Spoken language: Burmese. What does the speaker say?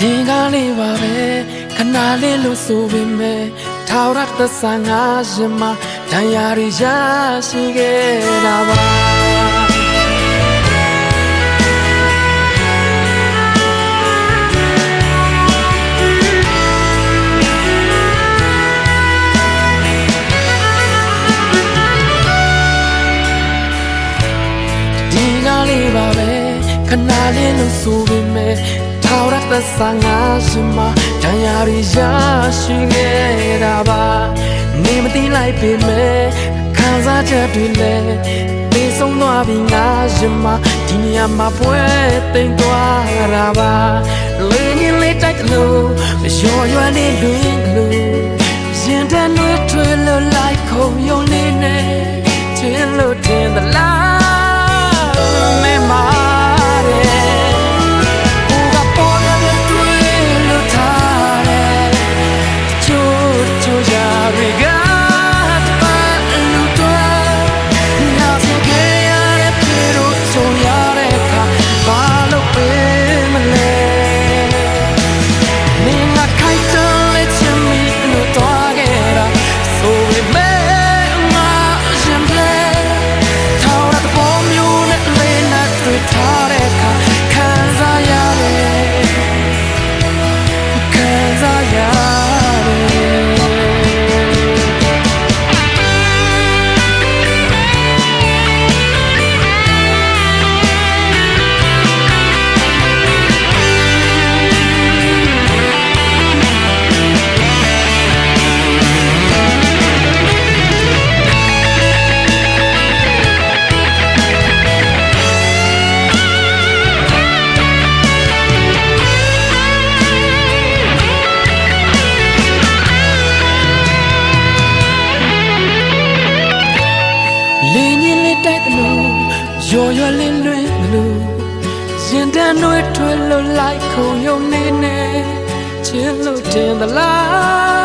ဒီကလေးပါပဲခဏလေးလို့ဆိုပေမဲ့ထာဝရသစ္စာငါရှင်မတရားရရရှိခဲ့တာပါဒီကလေးပါပဲခဏလေးလို့ဆိုပေမဲ့ ထာဝရသစ္စာငါရှင်မတရားရရရှိခဲ့တာပါနေမသိလိုက်ပေမဲ့ခံစားချက်တွေလည်းသိဆုံးသွားပြီငါရှင်မဒီနေရာမှာပွဲသိမ်းသွားတာပါလေရင်လေးတိုက်တယ်လို့ရောရွယ်လေးလွင်လို့ ရော်ရွယ်လင်းလွင်တယ်လို့ရင်တန်းတွေထွေလို့လိုက်ခုံယုံနေနေချစ်လို့တင်သလား